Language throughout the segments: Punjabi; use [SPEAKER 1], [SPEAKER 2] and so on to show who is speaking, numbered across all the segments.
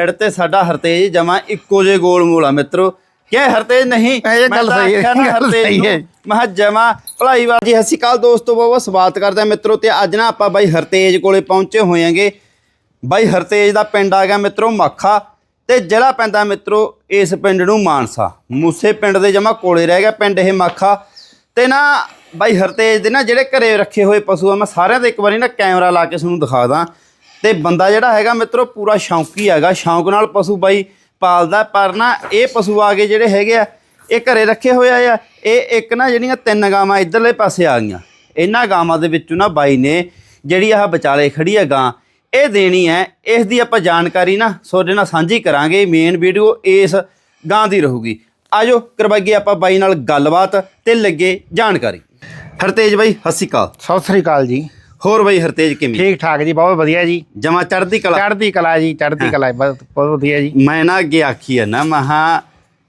[SPEAKER 1] ਬਹਿੜ ਤੇ ਸਾਡਾ ਹਰਤੇਜ ਜਮਾ ਇੱਕੋ ਜੇ ਗੋਲ ਮੋਲ ਮਿੱਤਰੋ। ਕਿਹ ਹਰਤੇਜ ਨਹੀਂ?
[SPEAKER 2] ਇਹ ਗੱਲ ਸਹੀ ਹੈ, ਗੱਲ ਸਹੀ ਹੈ।
[SPEAKER 1] ਮੈਂ ਕਿਹਾ ਜਮਾ ਭਲਾਈ ਵਾਲ ਜੀ ਸ਼੍ਰੀ ਅਕਾਲ ਦੋਸਤੋ ਬਹੁਤ ਸਵਾਗਤ ਕਰਦੇ ਮਿੱਤਰੋ ਤੇ ਅੱਜ ਨਾ ਆਪਾਂ ਬਾਈ ਹਰਤੇਜ ਕੋਲੇ ਪਹੁੰਚੇ ਹੋਏਾਂਗੇ ਬਾਈ ਹਰਤੇਜ ਦਾ ਪਿੰਡ ਆ ਗਿਆ ਮਿੱਤਰੋ ਮਾਖਾ ਤੇ ਜ਼ਿਲ੍ਹਾ ਪੈਂਦਾ ਮਿੱਤਰੋ ਇਸ ਪਿੰਡ ਨੂੰ ਮਾਨਸਾ। ਮੂਸੇ ਪਿੰਡ ਦੇ ਜਮਾ ਕੋਲੇ ਰਹਿ ਗਿਆ ਪਿੰਡ ਇਹ ਮਾਖਾ। ਤੇ ਨਾ ਬਾਈ ਹਰਤੇਜ ਦੇ ਨਾ ਜਿਹੜੇ ਘਰੇ ਰੱਖੇ ਹੋਏ ਪਸ਼ੂ ਆ ਮੈਂ ਸਾਰਿਆਂ ਦੇ ਇੱਕ ਵਾਰੀ ਨਾ ਕੈਮਰਾ ਲਾ ਕੇ ਤੁਹਾਨੂੰ ਦਿਖਾ ਦਾਂ। ਤੇ ਬੰਦਾ ਜਿਹੜਾ ਹੈਗਾ ਮਿੱਤਰੋ ਪੂਰਾ ਸ਼ੌਂਕੀ ਹੈਗਾ, ਸ਼ੌਂਕ ਨਾਲ ਪਸ਼ੂ ਬਾਈ ਪਾਲਦਾ, ਪਰ ਨਾ ਇਹ ਪਸ਼ੂ ਆ ਕੇ ਜਿਹੜੇ ਹੈਗੇ ਆ, ਇਹ ਘਰੇ ਰੱਖੇ ਹੋਏ ਆ, ਇਹ ਇੱਕ ਨਾ ਜਿਹੜੀਆਂ ਤਿੰਨ ਗਾਵਾਂ ਇਧਰਲੇ ਪਾਸੇ ਆ ਗਈਆਂ। ਇਹਨਾਂ ਗਾਵਾਂ ਦੇ ਵਿੱਚੋਂ ਨਾ ਬਾਈ ਨੇ ਜਿਹੜੀ ਆਹ ਵਿਚਾਲੇ ਖੜੀ ਆ ਗਾਂ, ਇਹ ਦੇਣੀ ਹੈ, ਇਸ ਦੀ ਆਪਾਂ ਜਾਣਕਾਰੀ ਨਾ ਤੁਹਾਡੇ ਨਾਲ ਸਾਂਝੀ ਕਰਾਂਗੇ ਮੇਨ ਵੀਡੀਓ ਇਸ ਗਾਂ ਦੀ ਰਹੂਗੀ। ਆਜੋ, ਕਰਵਾਈਏ ਆਪਾਂ ਬਾਈ ਨਾਲ ਗੱਲਬਾਤ ਤੇ ਲੱਗੇ ਜਾਣਕਾਰੀ। ਹਰਤੇਜ ਬਾਈ, ਸਤਿ ਸ਼੍ਰੀ ਅਕਾਲ।
[SPEAKER 2] ਸਤਿ ਸ੍ਰੀ ਅਕਾਲ ਜੀ।
[SPEAKER 1] ਹੋਰ ਬਾਈ ਹਰਤੇਜ ਕਿਵੇਂ?
[SPEAKER 2] ਠੀਕ ਠਾਕ ਜੀ ਬਹੁਤ ਵਧੀਆ ਜੀ।
[SPEAKER 1] ਜਮਾ ਚੜ੍ਹਦੀ ਕਲਾ?
[SPEAKER 2] ਚੜ੍ਹਦੀ ਕਲਾ ਜੀ ਚੜ੍ਹਦੀ ਕਲਾ ਬਹੁਤ ਬਹੁਤ ਵਧੀਆ ਜੀ।
[SPEAKER 1] ਮੈਂ ਨਾ ਅੱਗੇ ਆਖੀ ਆ ਨਾ ਮਹਾ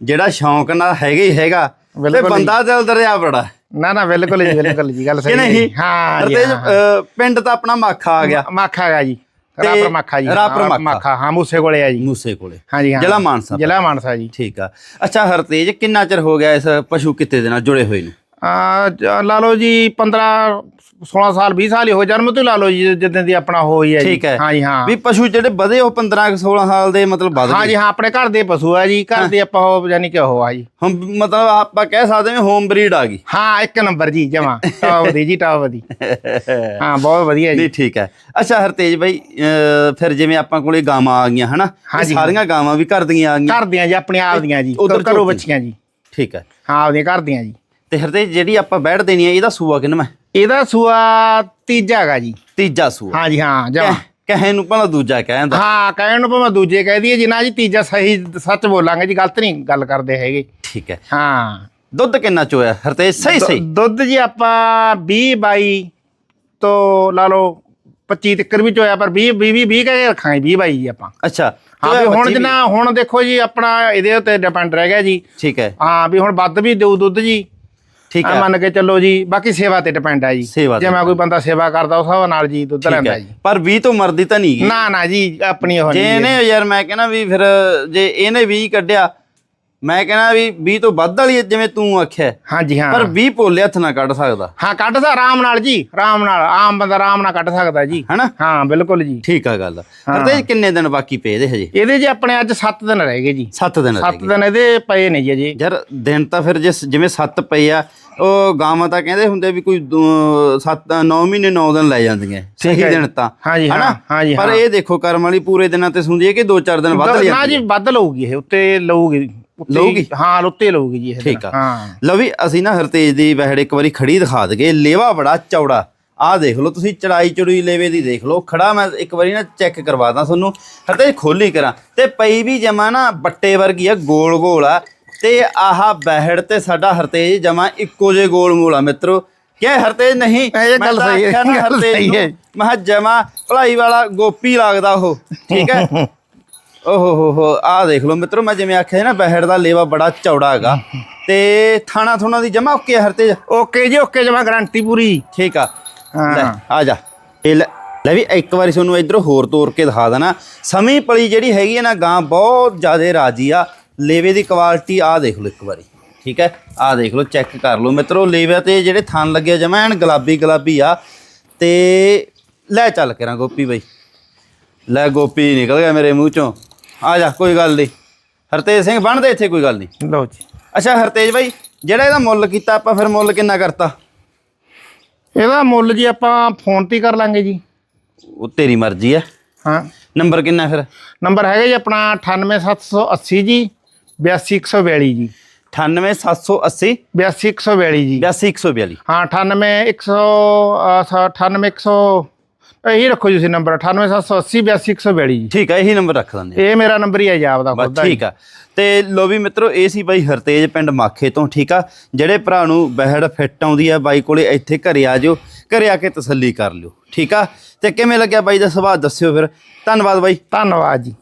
[SPEAKER 1] ਜਿਹੜਾ ਸ਼ੌਂਕ ਨਾਲ ਹੈਗਾ ਹੀ ਹੈਗਾ ਤੇ। ਬੰਦਾ ਦਿਲ ਦਰਿਆ ਬੜਾ।
[SPEAKER 2] ਨਾ ਨਾ ਬਿਲਕੁਲ ਜੀ ਬਿਲਕੁਲ ਜੀ ਗੱਲ ਸਹੀ ਹੈ। ਹਾਂ
[SPEAKER 1] ਹਰਤੇਜ ਪਿੰਡ ਤਾਂ ਆਪਣਾ ਮਾਖਾ ਆ ਗਿਆ।
[SPEAKER 2] ਮਾਖਾ ਹੈਗਾ ਜੀ ਰਾਪਰ ਮਾਖਾ ਜੀ
[SPEAKER 1] ਰਾਪਰ ਮਾਖਾ।
[SPEAKER 2] ਹਾਂ ਮੂਸੇ ਕੋਲੇ ਆ ਜੀ।
[SPEAKER 1] ਮੂਸੇ ਕੋਲੇ।
[SPEAKER 2] ਹਾਂ ਜੀ ਹਾਂ।
[SPEAKER 1] ਜ਼ਿਲ੍ਹਾ ਮਾਨਸਾ
[SPEAKER 2] ਜ਼ਿਲ੍ਹਾ ਮਾਨਸਾ ਜੀ।
[SPEAKER 1] ਠੀਕ ਆ। ਅੱਛਾ ਹਰਤੇਜ ਕਿੰਨਾ ਚਿਰ ਹੋ ਗਿਆ ਇਸ ਪਸ਼ੂ ਕਿੱਤੇ ਦੇ ਨਾਲ ਜੁੜੇ ਹੋਏ ਨੂੰ?
[SPEAKER 2] ਆ ਲਾ ਲਓ ਜੀ 15 16 ਸਾਲ 20 ਸਾਲ ਹੀ ਹੋ ਜਨਮ ਤੋਂ ਹੀ ਲਾ ਲਓ ਜੀ ਜਦੋਂ ਦੀ ਆਪਣਾ ਹੋਈ ਹੈ ਜੀ।
[SPEAKER 1] ਠੀਕ ਹੈ।
[SPEAKER 2] ਹਾਂ ਜੀ ਹਾਂ।
[SPEAKER 1] ਵੀ ਪਸ਼ੂ ਜਿਹੜੇ ਵਧੇ ਉਹ 15 ਕੁ 16 ਸਾਲ ਦੇ ਮਤਲਬ ਵਧ
[SPEAKER 2] ਹਾਂ
[SPEAKER 1] ਗਏ।
[SPEAKER 2] ਜੀ ਹਾਂ ਆਪਣੇ ਘਰ ਦੇ ਪਸ਼ੂ ਆ ਜੀ ਘਰ ਦੇ ਆਪਾਂ ਉਹ ਯਾਨੀ ਕਿ ਉਹ ਆ ਜੀ।
[SPEAKER 1] ਹੁਣ ਮਤਲਬ ਆਪਾਂ ਕਹਿ ਸਕਦੇ ਹਾਂ ਹੋਮ ਬਰੀਡ ਆ ਗਈ।
[SPEAKER 2] ਹਾਂ ਇੱਕ ਨੰਬਰ ਜੀ ਜਮਾ। ਟਾਪ ਦੀ ਜੀ ਟਾਪ ਦੀ। ਹਾਂ ਬਹੁਤ ਵਧੀਆ ਜੀ।
[SPEAKER 1] ਨਹੀਂ ਠੀਕ ਹੈ। ਅੱਛਾ ਹਰਤੇਜ ਬਾਈ ਫਿਰ ਜਿਵੇਂ ਆਪਾਂ ਕੋਲੇ ਗਾਵਾਂ ਆ ਗਈਆਂ ਹਨਾ?
[SPEAKER 2] ਹਾਂਜੀ।
[SPEAKER 1] ਸਾਰੀਆਂ ਗਾਵਾਂ ਵੀ ਘਰ ਦੀਆਂ ਆ ਗਈਆਂ।
[SPEAKER 2] ਘਰ ਦੀਆਂ ਜੀ ਆਪਣੇ ਆਪ ਦੀਆਂ ਜੀ।
[SPEAKER 1] ਉੱਧਰ
[SPEAKER 2] ਘਰੋਂ। ਬੱਚੀਆਂ ਜੀ।
[SPEAKER 1] ਠੀਕ ਹੈ।
[SPEAKER 2] ਹਾਂ ਆਪਦੀਆਂ ਘਰ ਦੀਆਂ ਜੀ।
[SPEAKER 1] ਤੇ ਹਰਤੇਜ ਜਿਹੜੀ ਆਪਾਂ ਬੈਠ ਦੇਣੀ ਹੈ ਇਹਦਾ ਸੂਆ ਕਿੰਨਾ
[SPEAKER 2] ਇਹਦਾ ਸੂਆ ਤੀਜਾ ਹੈਗਾ ਜੀ।
[SPEAKER 1] ਤੀਜਾ ਸੂਆ।
[SPEAKER 2] ਹਾਂ ਜੀ ਹਾਂ ਜਮਾ
[SPEAKER 1] ਕਹਿ- ਨੂੰ ਭਲਾ ਦੂਜਾ ਕਹਿੰਦਾ
[SPEAKER 2] ਹਾਂ ਕਹਿਣ ਨੂੰ ਭਾਵੇਂ ਦੂਜੇ ਕਹਿ ਦਈਏ ਜੀ ਨਾ ਜੀ ਤੀਜਾ ਸਹੀ ਸੱਚ ਬੋਲਾਂਗੇ ਜੀ ਗਲਤ ਨਹੀਂ ਗੱਲ ਕਰਦੇ ਹੈਗੇ।
[SPEAKER 1] ਠੀਕ ਹੈ।
[SPEAKER 2] ਹਾਂ।
[SPEAKER 1] ਦੁੱਧ ਕਿੰਨਾ ਚੋਇਆ? ਹਰਤੇਜ ਸਹੀ ਸਹੀ?
[SPEAKER 2] ਦੁੱਧ ਜੀ ਆਪਾਂ 20 22 ਤੋਂ ਲਾ ਲਓ 25 ਤੱਕਰ ਵੀ ਚੋਇਆ ਪਰ 20 20 20 ਕਹਿ ਕੇ ਰੱਖਾਂਗੇ 20 22 ਜੀ ਆਪਾਂ।
[SPEAKER 1] ਅੱਛਾ
[SPEAKER 2] ਹਾਂ ਵੀ ਹੁਣ ਜਿੰਨਾ ਹੁਣ ਦੇਖੋ ਜੀ ਆਪਣਾ ਇਹਦੇ ਉੱਤੇ ਡਿਪੈਂਡ ਰਹਿ ਗਿਆ ਜੀ।
[SPEAKER 1] ਠੀਕ ਹੈ।
[SPEAKER 2] ਹਾਂ ਵੀ ਹੁਣ ਵੱਧ ਵੀ ਦੇਊ ਦੁੱਧ ਜੀ।
[SPEAKER 1] ਠੀਕ
[SPEAKER 2] ਆ
[SPEAKER 1] ਹੈ।
[SPEAKER 2] ਮੰਨ ਕੇ ਚੱਲੋ ਜੀ ਬਾਕੀ ਸੇਵਾ ਤੇ ਡਿਪੈਂਡ ਹੈ ਜੀ।
[SPEAKER 1] ਸੇਵਾ ਤੇ
[SPEAKER 2] ਜਿਵੇਂ ਕੋਈ ਬੰਦਾ ਸੇਵਾ ਕਰਦਾ ਉਸ ਹਿਸਾਬ ਨਾਲ ਜੀ ਦੁੱਧ
[SPEAKER 1] ਠੀਕ
[SPEAKER 2] ਲੈਂਦਾ
[SPEAKER 1] ਹੈ।
[SPEAKER 2] ਜੀ।
[SPEAKER 1] ਪਰ 20 ਤੋਂ ਮਰਦੀ ਤਾਂ ਨਹੀਂ ਗਈ
[SPEAKER 2] ਨਾ ਨਾ ਜੀ ਆਪਣੀ ਉਹ
[SPEAKER 1] ਜੇ
[SPEAKER 2] ਨਹੀਂ
[SPEAKER 1] ਇਹਨੇ ਯਾਰ ਮੈਂ ਕਹਿੰਦਾ ਵੀ ਫਿਰ ਜੇ ਇਹਨੇ 20 ਕੱਢਿਆ ਮੈਂ ਕਹਿੰਦਾ ਵੀ 20 ਤੋਂ ਵੱਧ ਵਾਲੀ ਜਿਵੇਂ ਤੂੰ ਆਖਿਆ
[SPEAKER 2] ਹਾਂਜੀ ਹਾਂ।
[SPEAKER 1] ਪਰ 20 ਭੋਲੇ ਹੱਥ ਨਾ ਕੱਢ ਸਕਦਾ।
[SPEAKER 2] ਹਾਂ ਕੱਢ ਸਕਦਾ ਆਰਾਮ ਨਾਲ ਜੀ ਆਰਾਮ ਨਾਲ ਆਮ ਬੰਦਾ ਆਰਾਮ ਨਾਲ ਕੱਢ ਸਕਦਾ ਜੀ।
[SPEAKER 1] ਹੈਨਾ?
[SPEAKER 2] ਹਾਂ ਬਿਲਕੁਲ ਜੀ।
[SPEAKER 1] ਠੀਕ ਆ ਗੱਲ। ਹਰਤੇਜ ਕਿੰਨੇ ਦਿਨ ਬਾਕੀ ਪਏ ਇਹਦੇ ਹਜੇ?
[SPEAKER 2] ਇਹਦੇ ਜੀ ਆਪਣੇ ਅੱਜ 7 ਦਿਨ ਰਹਿ ਗਏ ਜੀ।
[SPEAKER 1] 7 ਦਿਨ ਰਹਿ
[SPEAKER 2] 7
[SPEAKER 1] ਗਏ।
[SPEAKER 2] ਦਿਨ ਇਹਦੇ ਪਏ ਨੇ ਜੀ ਅਜੇ।
[SPEAKER 1] ਯਾਰ ਦਿਨ ਤਾਂ ਫਿਰ ਜੇ ਜਿਵੇਂ 7 ਪਏ ਆ ਉਹ ਗਾਵਾਂ ਤਾਂ ਕਹਿੰਦੇ ਹੁੰਦੇ ਵੀ ਕੋਈ 7 9 ਮਹੀਨੇ 9 ਦਿਨ ਲੈ ਜਾਂਦੀਆਂ। ਸਹੀ। ਦਿਨ ਤਾਂ।
[SPEAKER 2] ਹਾਂਜੀ, ਹਾਂ? ਹਾਂਜੀ,
[SPEAKER 1] ਪਰ। ਇਹ ਦੇਖੋ ਕਰਮ ਵਾਲੀ ਪੂਰੇ ਦਿਨਾਂ ਤੇ ਸੁਣਦੀ ਹੈ ਕਿ 2-4 ਦਿਨ ਵੱਧ
[SPEAKER 2] ਨਾ
[SPEAKER 1] ਜਾਂਦੀ
[SPEAKER 2] ਜੀ ਵੱਧ ਲਊਗੀ ਇਹ ਉੱਤੇ ਲਊਗੀ।
[SPEAKER 1] ਲਊਗੀ?
[SPEAKER 2] ਹਾਂ ਉੱਤੇ ਲਊਗੀ ਜੀ ਇਹ
[SPEAKER 1] ਠੀਕ ਆ।
[SPEAKER 2] ਹਾਂ।
[SPEAKER 1] ਲਓ ਵੀ ਅਸੀਂ ਨਾ ਹਰਤੇਜ ਦੀ ਬਹਿੜ ਇੱਕ ਵਾਰੀ ਖੜੀ ਦਿਖਾ ਦਗੇ ਲੇਵਾ ਬੜਾ ਚੌੜਾ। ਆਹ ਦੇਖ ਲਓ ਤੁਸੀਂ ਚੜਾਈ ਚੜੂਈ ਲੇਵੇ ਦੀ ਦੇਖ ਲਓ। ਖੜਾ ਮੈਂ ਇੱਕ ਵਾਰੀ ਨਾ ਚੈੱਕ ਕਰਵਾ ਦਾਂ ਤੁਹਾਨੂੰ। ਹਰਤੇਜ ਖੋਲੀ ਕਰਾਂ। ਤੇ ਪਈ ਵੀ ਜਮਾ ਨਾ ਬੱਟੇ ਵਰਗੀ ਆ ਗੋਲ ਗੋਲ ਆ। ਤੇ ਆਹ ਬਹਿੜ ਤੇ ਸਾਡਾ ਹਰਤੇਜ ਜਮਾ ਇੱਕੋ ਜੇ ਗੋਲ ਮੋਲ ਆ ਮਿੱਤਰੋ। ਕਿਹ ਹਰਤੇਜ ਨਹੀਂ?
[SPEAKER 2] ਇਹ ਗੱਲ ਸਹੀ ਹੈ,
[SPEAKER 1] ਹਰਤੇਜ। ਮੈਂ ਜਮਾ ਭਲਾਈ ਵਾਲਾ ਗੋਪੀ ਲੱਗਦਾ ਉਹ। ਠੀਕ ਹੈ? ਓਹੋ ਹੋ ਹੋ ਆਹ ਦੇਖ ਲਓ ਮਿੱਤਰੋ ਮੈਂ ਜਿਵੇਂ ਆਖਿਆ ਸੀ ਨਾ ਬਹਿੜ ਦਾ ਲੇਵਾ ਬੜਾ ਚੌੜਾ ਹੈਗਾ। ਤੇ ਥਾਣਾ ਥੁਣਾ ਦੀ ਜਮਾ ਓਕੇ ਆ ਹਰਤੇਜ
[SPEAKER 2] ਓਕੇ ਜੀ ਓਕੇ ਜਮਾ ਗਾਰੰਟੀ ਪੂਰੀ।
[SPEAKER 1] ਠੀਕ ਆ। ਲੈ ਆ ਜਾ। ਇਹ ਲੈ ਲੈ ਵੀ ਇੱਕ ਵਾਰੀ ਤੁਹਾਨੂੰ ਇਧਰੋਂ ਹੋਰ ਤੋਰ ਕੇ ਦਿਖਾ ਦੇਣਾ। ਸਮੀ ਪਲੀ ਜਿਹੜੀ ਹੈਗੀ ਹੈ ਨਾ ਗਾਂ ਬਹੁਤ ਜ਼ਿਆਦਾ ਰਾਜੀ ਆ। ਲੇਵੇ ਦੀ ਕੁਆਲਿਟੀ ਆ ਦੇਖ ਲਓ ਇੱਕ ਵਾਰੀ। ਠੀਕ ਹੈ? ਆ ਦੇਖ ਲਓ ਚੈੱਕ ਕਰ ਲਓ। ਮਿੱਤਰੋ ਲੇਵੇ ਤੇ ਜਿਹੜੇ ਥਣ ਲੱਗੇ ਜਮਾ ਐਨ ਗੁਲਾਬੀ ਗੁਲਾਬੀ ਆ। ਤੇ ਲੈ ਚੱਲ ਕਰਾਂ ਗੋਪੀ ਬਾਈ। ਲੈ ਗੋਪੀ ਨਿਕਲ ਗਿਆ ਮੇਰੇ ਮੂੰਹ ਚੋਂ। ਆ ਜਾ ਕੋਈ ਗੱਲ ਨਹੀਂ। ਹਰਤੇਜ ਸਿੰਘ ਬਣਦੇ ਇੱਥੇ ਕੋਈ ਗੱਲ ਨਹੀਂ?
[SPEAKER 2] ਲਓ ਜੀ।
[SPEAKER 1] ਅੱਛਾ ਹਰਤੇਜ ਬਾਈ ਜਿਹੜਾ ਇਹਦਾ ਮੁੱਲ ਕੀਤਾ ਆਪਾਂ ਫਿਰ ਮੁੱਲ ਕਿੰਨਾ ਕਰਤਾ?
[SPEAKER 2] ਇਹਦਾ ਮੁੱਲ ਜੀ ਆਪਾਂ ਫੋਨ ਤੇ ਹੀ ਕਰ ਲਾਂਗੇ ਜੀ।
[SPEAKER 1] ਉਹ ਤੇਰੀ ਮਰਜ਼ੀ ਹੈ
[SPEAKER 2] ਹਾਂ।
[SPEAKER 1] ਨੰਬਰ ਕਿੰਨਾ ਫਿਰ?
[SPEAKER 2] ਨੰਬਰ ਹੈਗਾ ਜੀ ਆਪਣਾ 98780 ਜੀ 82142 ਜੀ।
[SPEAKER 1] 98780
[SPEAKER 2] 82142 ਜੀ।
[SPEAKER 1] 82142
[SPEAKER 2] ਹਾਂ 98100 98100 ਇਹੀ ਰੱਖੋ ਜੀ ਤੁਸੀਂ ਨੰਬਰ 98780 82142 ਜੀ।
[SPEAKER 1] ਠੀਕ ਹੈ ਇਹੀ ਨੰਬਰ ਰੱਖ ਦਿੰਦੇ
[SPEAKER 2] ਇਹ ਮੇਰਾ ਨੰਬਰ ਹੀ ਹੈ ਜੀ ਆਪਦਾ
[SPEAKER 1] ਬਸ
[SPEAKER 2] ਦਾ ਜੀ।
[SPEAKER 1] ਠੀਕ ਆ। ਤੇ ਲੋ ਵੀ ਮਿੱਤਰੋ ਇਹ ਸੀ ਬਾਈ ਹਰਤੇਜ ਪਿੰਡ ਮਾਖੇ ਤੋਂ ਠੀਕ ਆ? ਜਿਹੜੇ ਭਰਾ ਨੂੰ ਬਹਿੜ ਫਿੱਟ ਆਉਂਦੀ ਆ ਬਾਈ ਕੋਲੇ ਇੱਥੇ ਘਰੇ ਆ ਜਾਓ ਘਰੇ ਆ ਕੇ ਤਸੱਲੀ ਕਰ ਲਿਓ ਠੀਕ ਆ? ਤੇ ਕਿਵੇਂ ਲੱਗਿਆ ਬਾਈ ਦਾ ਸੁਭਾਅ ਦੱਸਿਓ ਫਿਰ। ਧੰਨਵਾਦ ਬਾਈ।
[SPEAKER 2] ਧੰਨਵਾਦ ਜੀ।